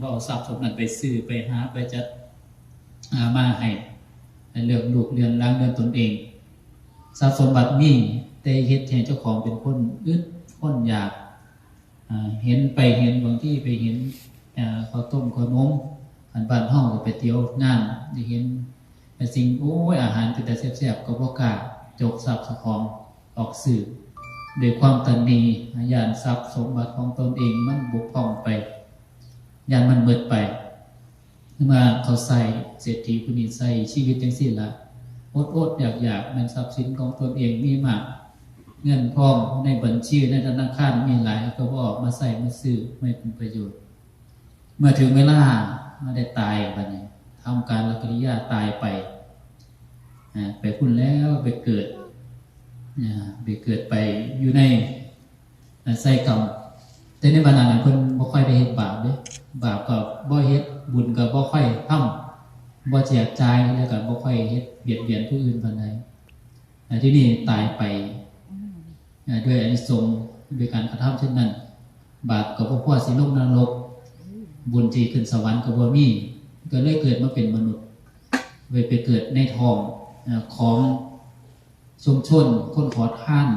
บ่เอาทรัพย์สมนั้นไปซื้อไปหาไปจัดหามาให้เลือกลูกเรือนล้างเรือนตนเอง ทรัพย์สมบัติมีแต่เฮ็ดให้เจ้าของเป็นคนอึดคนอยากเห็นไปเห็นบางที่ไปเห็นข้าวต้มข้าวนมอันบ้านห้องก็ไปเที่ยวงานได้เห็นแต่สิ่งโอ้ยอาหารเป็นแต่แซ่บๆก็บ่กล้าจกทรัพย์เจ้าของออกสื่อด้วยความตันดียานทรัพย์สมบัติของตนเองมันบุกพ่องไป ยานมันเบิดไปเมื่อเขาใส่เศรษฐีผู้นี้ใส่ชีวิตจังสิ้นละอดอดอยากอยากมันทรัพย์สินของตนเองมีมากเงินทองในบัญชีในธนาคารมีหลายก็บอกมาใส่มาซื้อไม่เป็นประโยชน์ เมื่อถึงเวลามาได้ตายบัดนี้ทำการละกิริยาตายไปไปพุ่นแล้วไปเกิดไปเกิดไปอยู่ในไส้กรรม แต่ในบรรดานั้นเพิ่นบ่ค่อยได้เฮ็ดบาปเด้บาปก็บ่เฮ็ดบุญก็บ่ค่อยทำบ่แจกจ่ายแล้วก็บ่ค่อยเฮ็ดเบียดเบียนผู้อื่นปานใดอ่ที่นี่ตายไปด้วยอานิสงส์ด้วยการกระทำเช่นนั้น บาปก็บ่พอสิลงนรก บุญที่ขึ้นสวรรค์ก็บ่มีก็เลยเกิดมาเป็นมนุษย์ไปไปเกิดในท้องของชุมชนคนขอท่าน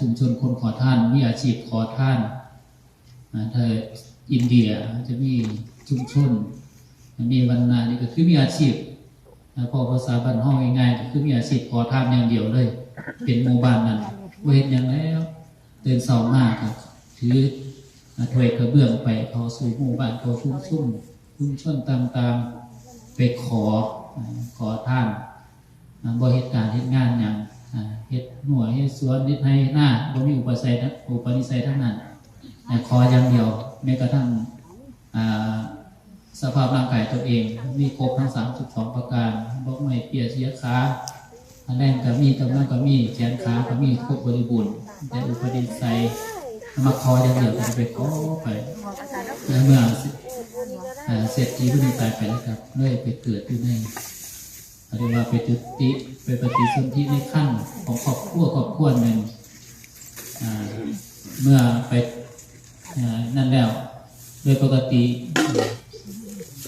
ชุมชนคนขอท่านมีอาชีพขอท่าน ถ้าอินเดียจะมีชุมชนมีวันนานี่ก็คือมีอาชีพพอภาษาบ้านห้องง่ายๆก็คือมีอาชีพขอท่านอย่างเดียวเลย เป็นหมู่บ้านนั้นเวทอย่างแล้วเดินเสาร์มากครับถือถวยกระเบื้องไปเขาสู่หมู่บ้านเขาชุมชนชุมชนต่างๆไปขอขอท่านบ่เหตุการเหตุงานอย่างเฮ็ดหน่วยเฮ็ดสวนเฮ็ดไร่เฮ็ดหน้าบ่มีอุปสัยทั้งอุปนิสัยทั้งนั้น ขออย่างเดียวแม้กระทั่งสภาพร่างกายตัวเอง มีครบทั้ง32ประการบ่ไม่เปียเสียขาอันแรงก็มีกำลังก็มีแขนขาก็มีครบบริบูรณ์แต่อุปนิสัยมาขออย่างเดียวก็จะไปขอไปแล้วเมื่อเสร็จที่ผู้นี้ตายไปแล้วครับเลยไปเกิดอยู่ในเรียกว่าไปจุติไปปฏิสนธิในขั้นของครอบครัวครอบครัวหนึ่งเมื่อไป นั่นแล้วโดยปกติ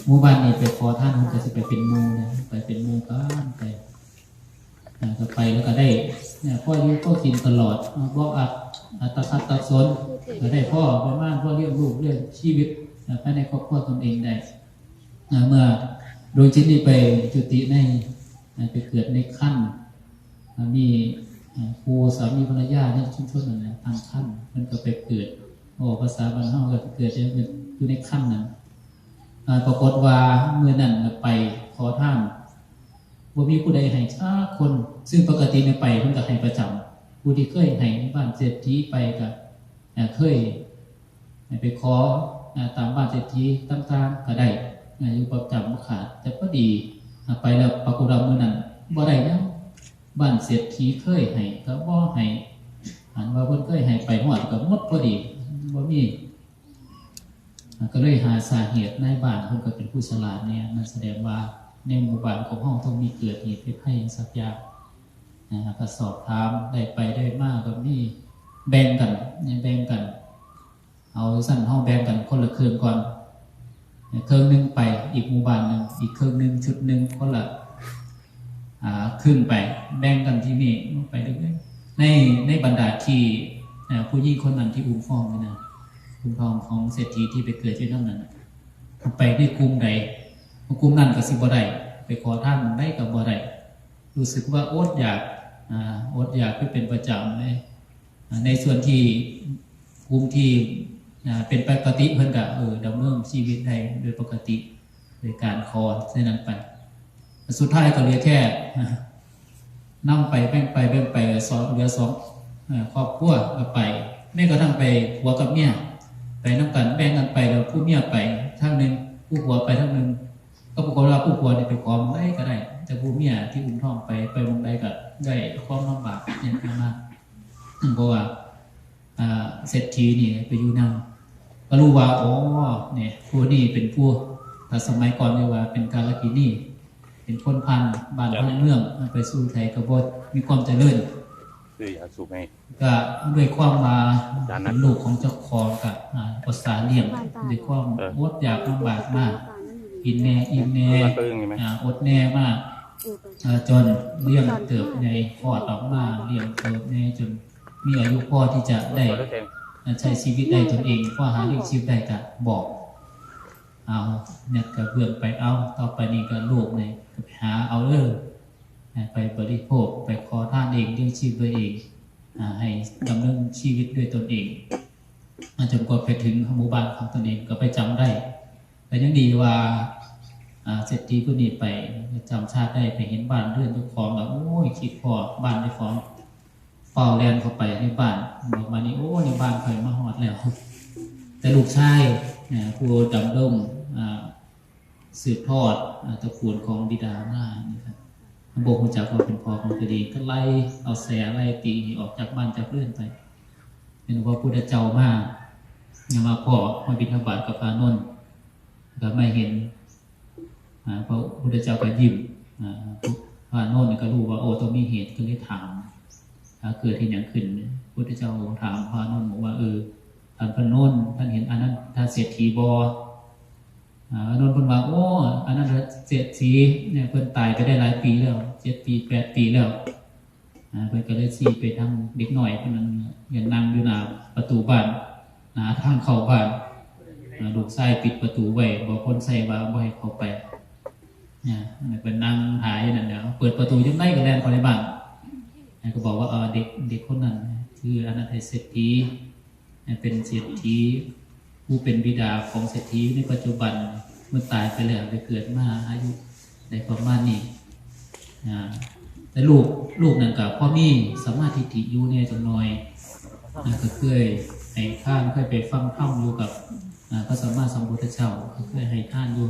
หมู่บ้านนี้ไปขอท่านมันก็จะไปเป็นมูนะไปเป็นมูกันไปก็ไปแล้วก็ได้เนี่ยพ่ออยุ่พ่อกินตลอดอ่าบ่อักอัตคัดตัดสนก็ได้พ่อประมาณพ่อเลี้ยงลูกเลี้ยงชีวิตภายในครอบครัวตนเองได้เมื่อโดยจิตนี้ไปจุติในไปเกิดในขั้นมีครูสามีภรรยาในชุมชนนั้นนะทางขั้นมันก็ไปเกิด โอ้ภาษาบ้าลเฮาก็เกิดอยู่ในขั้นนั้นปรากฏว่าเมื่อนั้นไปขอท่านว่ามีผู้ใดให้ชาคน ซึ่งปกติเนี่ยไปเพิ่นก็ให้ประจำผู้ที่เคยให้บ้านเศรษฐีไปก็เคยไปขอตามบ้านเศรษฐีต่างๆก็ได้อยู่ประจำบ่ขาดแต่พอดีไปแล้วปรากฏว่ามื้อนั้นบ่ได้แล้วบ้านเศรษฐีเคยให้ก็บ่ให้อันว่าเพิ่นเคยให้ไปฮอดก็หมดพอดี บ่มีอ่ก็เลยหาสาเหตุในบ้านเพิ่นก็เป็นผู้ฉลาดเนี่ยนั่นแสดงว่าในหมู่บ้านของเฮาต้องมีเกิดเหตุภัยอย่างสักอย่างนะก็สอบถามได้ไปได้มากก็มีแบ่งกันเนี่ยแบ่งกัน เอาสั้นห้องแบ่งกันคนละเครื่องก่อนเครื่องหนึงไปอีกหมู่บ้านหนึ่งอีกเครื่องหนึงชุดหนึ่งคนละอ่าครึ่งไปแบ่งกันที่นี่ไปเรื่อยๆในในบรรดาที่ผู้หญิงคนนั้นที่อุ้มฟองนี่นะ อุ้มฟองของเศรษฐีที่ไปเกิดที่นั่นน่ะไปในกลุ่มใดกลุ่มนั้นก็สิบ่ได้ไปขอท่านได้กับบ่ได้รู้สึกว่าอดอยากอ่าอดอยากที่เป็นประจำเลยในส่วนที่ภูมิที่อ่าเป็นปกติเพิ่นก็เออดำเนินชีวิตได้โดยปกติโดยการคอเส้นนั้นไป สุดท้ายก็เหลือแค่นั่งไปแบ่งไปแบ่งไปสองเหลือสองอ่าครอบครัวก็ไปแม่ก็ทั้งไปหัวกับเมีย ไปน้ำกันแบ่งกันไปแล้วผู้เมียไปทางหนึ่งผู้หัวไปทางหนึ่งก็ปรากฏว่าผู้หัวเนี่ยไปขอมได้ก็ได้ แต่ผู้เมียที่อุ้มท้องไปไปมองใดก็ได้ความลำบากเนี่ยมากเพราะว่าอ่าเศรษฐีนี่ไปอยู่นำก็รู้ว่าอ๋อเนี่ยผู้นี่เป็นผู้ถ้าสมัยก่อนเรียกว่าเป็นการละกินี่เป็นคนพันบ้านพันเมืองไปสู่ไทยกบฏมีความเจริญ ซื้อยาสูบให้ก็ด้วยความมาจานนั้นเป็นลูกของเจ้าของกับอ่าภาษาเลี้ยงด้วยความเอออดอยากลำบากมากกินแน่อิ่มแน่มันก็ยังไงไหมอ่าอดแน่มากอ่าจนเลี้ยงเติบในคลอดออกมาเลี้ยงเติบในจนมีอายุพอที่จะได้ตัวเองใช้ชีวิตได้ตนเองพอหาเลี้ยงชีพได้ก็บอกเอาเนี่ยก็เบื่อไปเอาต่อไปนี้ก็ลูกเนี่ยก็ไปหาเอาเออ ไปบริโภค ไปขอท่านเองเลี้ยงชีพตัวเองให้ดำเนินชีวิตด้วยตนเองอาจนกว่าไปถึงหมู่บ้านของตนเองก็ไปจำได้แต่ยังดีว่าเศรษฐีผู้นี้ไปจำชาติได้ไปเห็นบ้านเรื่อนเจ้าของแล้วโอ้ยคิดพอบ้านเจ้าของเฝ้าแลนเข้าไปในบ้านบอกมานี่โอ้ในบ้านเคยมาหอดแล้ว แต่ลูกชายผู้ดำรงสืบทอดตระกูลของบิดามานะครับ โบกรู้จักว่าเป็นพ่อของตัวเองก็ไล่เอาแสไล่ตีออกจากบ้านจากเรื่อนไปเป็นว่าพุทธเจ้ามาอย่ามาพ่อมาบิณฑบาตกับพานนท์ก็ไม่เห็นพระพุทธเจ้าก็ยิ้มพานนท์ก็รู้ว่าโอ้ต้องมีเหตุก็เลยถามเกิดที่อย่างขึ้นพุทธเจ้าถามพานนท์บอกว่าเออท่านพนนนท์ท่านเห็นอันนั้นท่านเศรษฐีบออ่า นนท์เพิ่นว่าโอ้อันนั้นเศรษฐีเนี่ยเพิ่นตายไปได้หลายปีแล้วเจ็ดปีแปดปีแล้วเพิ่นก็เลยชี้ไปทางเด็กหน่อยเพิ่นนั้นยังนั่งอยู่หน้าประตูบ้านหน้าทางเข้าบ้านลูกชายปิดประตูไว้บอกคนใส่ว่าบ่ให้เข้าไปเนี่ยเพิ่นนั่งหายอยู่นั่นแล้วเปิดประตูยังไงก็แล่นเขาในบ้านก็บอกว่าเออเด็กเด็กคนนั้นคืออนันตเศรษฐีเป็นเศรษฐี ผู้เป็นบิดาของเศรษฐีในปัจจุบันเมื่อตายไปแล้วไปเกิดมาอายุในประมาณนี้แต่ลูกลูกนั่นกับพ่อมีสามารถทิฏฐิอยู่เนี่ยจังน้อยก็เคยให้ท่านเคยไปฟังธรรมอยู่กับพระสัมมาสัมพุทธเจ้าก็เคยให้ท่านอยู่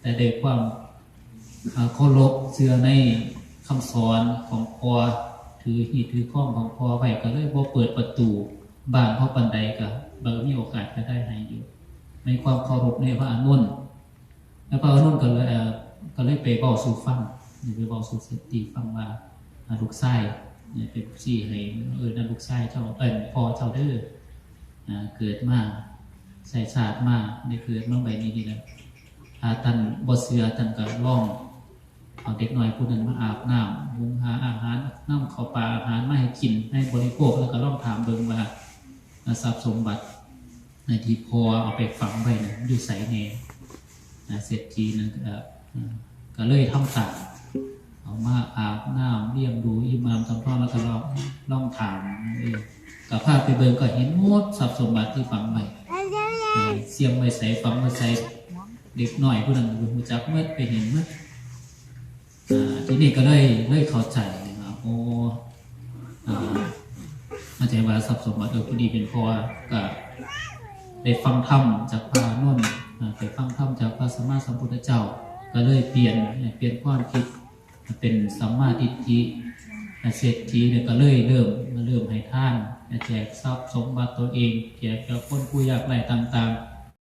แต่ได้ความเคารพเชื่อในคำสอนของพ่อถือหีถือข้องของพ่อไว้ก็เลยบ่เปิดประตู บานพ่อปันใดก็บางมีโอกาสก็ได้ให้อยู่ ในความเคารพในพระอานนแล้วพระอานนก็เลยเออก็เลยไปบอกสู่ฟังนี่ไปบอกสู่เศรษฐีฟังว่าลูกไส้เนี่ยเป็นสี่ให้เออนั่นลูกไส้เจ้าเอ็นพอเจ้าเด้อเกิดมาใส่ชาติมาได้เกิดมาใบนี้ดีแล้วถ้าท่านบ่เสือท่านก็ล่องเอาเด็กหน้อยผู้นั้นมาอาบน้ำหุงหาอาหารน้ำข้าวปลาอาหารมาให้กินให้บริโภคแล้วก็ล่องถามเบิ่งว่า ทรัพย์สมบัติในที่พอเอาไปฝังไว้นะอยู่ใส่เนนะเศรษฐีนั้นก็เลยทำตามเอามาอาบน้ำเลี้ยงดูอิหมามทำพ่อแล้วก็ลองล่องถามกับภาพไปเบิ่งก็เห็นหมดทรัพย์สมบัติที่ฝังไว้เสียงไว้ใส่ฝังไว้ใส่เด็กหน่อยผู้นั้นรู้จักเมื่อไปเห็นเมื่ออ่าทีนี้ก็เลยเลยเข้าใจว่าโอ้ อาใจารย์ว่าทรัพย์สมบัติเออพอดีเป็นเพราะว่าก็ได้ฟังธรรมจากพระอานุ่นไปฟังธรรมจากพระสัมมาสัมพุทธเจ้า ก็เลยเปลี่ยนเปลี่ยนความคิดเป็นสัมมาทิฏฐิเศรษฐีเนี่ยก็เลยเริ่มมาเริ่มให้ท่านแจกทรัพย์สมบัติตัวเองแจกกับคนผู้ยากไร้ต่าง